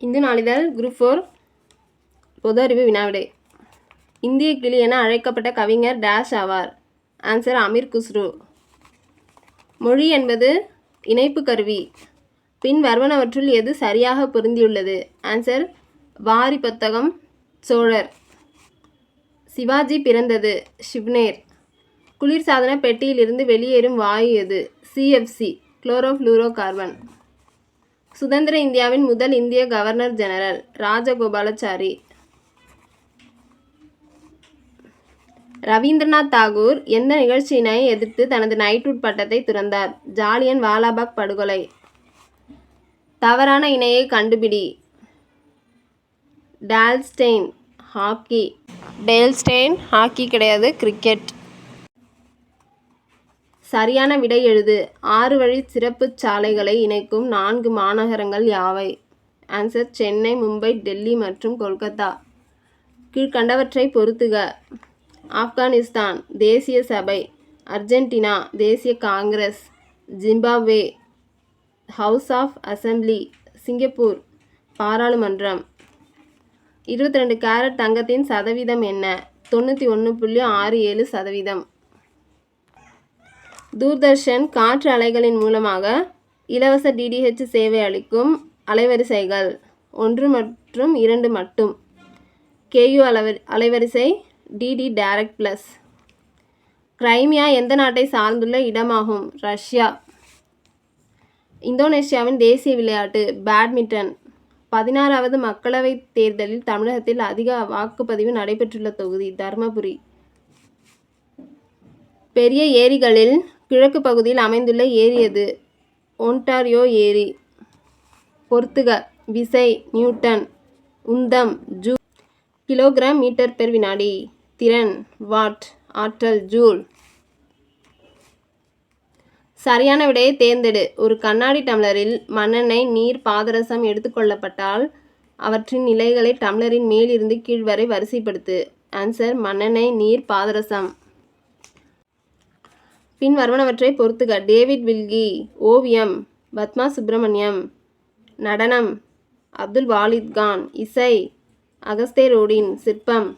இந்து நாளிதழ் group four பொது அறிவு வினாவிடை. இந்திய கிளி என அழைக்கப்பட்ட கவிஞர் டேஷ் ஆவார். ஆன்சர் அமீர் குஸ்ரு. மொழி என்பது இணைப்பு கருவி. பின் வருவனவற்றுள் எது சரியாக பொருந்தியுள்ளது? ஆன்சர் வாரி புத்தகம் சோழர். சிவாஜி பிறந்தது ஷிப்னேர் குளிர்சாதன பெட்டியிலிருந்து வெளியேறும் வாயு எது? சிஎஃப்சி குளோரோஃப்ளூரோ கார்பன் சுதந்திர இந்தியாவின் முதல் இந்திய கவர்னர் ஜெனரல் ராஜகோபாலாச்சாரி. ரவீந்திரநாத் தாகூர் எந்த நிகழ்ச்சியினை எதிர்த்து தனது நைட்வுட் பட்டத்தை துறந்தார்? ஜாலியன் வாலாபாக் படுகொலை. தவறான இணையை கண்டுபிடி. Dale Steyn hockey. Dale Steyn hockey கிடையாது கிரிக்கெட். சரியான விடை எழுது. ஆறு வழி சிறப்புச் சாலைகளை இணைக்கும் நான்கு மாநகரங்கள் யாவை? ஆன்சர் சென்னை மும்பை டெல்லி மற்றும் கொல்கத்தா. கீழ்கண்டவற்றை பொறுத்துக. ஆப்கானிஸ்தான் தேசிய சபை. அர்ஜென்டினா தேசிய congress. Zimbabwe house of assembly. Singapore பாராளுமன்றம். இருபத்தி ரெண்டு கேரட் தங்கத்தின் சதவீதம் என்ன? தொண்ணூற்றி ஒன்று புள்ளி ஆறு ஏழு சதவீதம். தூர்தர்ஷன் காற்று அலைகளின் மூலமாக இலவச டிடிஹெச் சேவை அளிக்கும் அலைவரிசைகள் ஒன்று மற்றும் இரண்டு மட்டும். கேயு அலவ அலைவரிசை டிடி டைரக்ட் ப்ளஸ் கிரைமியா எந்த நாட்டை சார்ந்துள்ள இடமாகும்? ரஷ்யா. இந்தோனேஷியாவின் தேசிய விளையாட்டு பேட்மிண்டன். பதினாறாவது மக்களவைத் தேர்தலில் தமிழகத்தில் அதிக வாக்குப்பதிவு நடைபெற்றுள்ள தொகுதி தர்மபுரி. பெரிய ஏரிகளில் கிழக்கு பகுதியில் அமைந்துள்ள ஏரி எது? ஒன்டாரியோ ஏரி. பொறுத்துக விசை நியூட்டன் உந்தம் ஜூ. கிலோகிராம் மீட்டர் பெர் வினாடி. திறன் வாட் ஆற்றல் ஜூல். சரியான விடையை தேர்ந்தெடு. ஒரு கண்ணாடி டம்ளரில் மண்ணெண்ணெய் நீர் பாதரசம் எடுத்துக்கொள்ளப்பட்டால் அவற்றின் நிலைகளை டம்ளரின் மேலிருந்து கீழ் வரை வரிசைப்படுத்து. ஆன்சர் மண்ணெண்ணெய் நீர் பாதரசம். பின் வருவனவற்றை பொறுத்துக. டேவிட் வில்கி ஓவியம் பத்மா சுப்பிரமணியம் நடனம் அப்துல் வாலித் கான் இசை அகஸ்தே ரோடின் சிற்பம்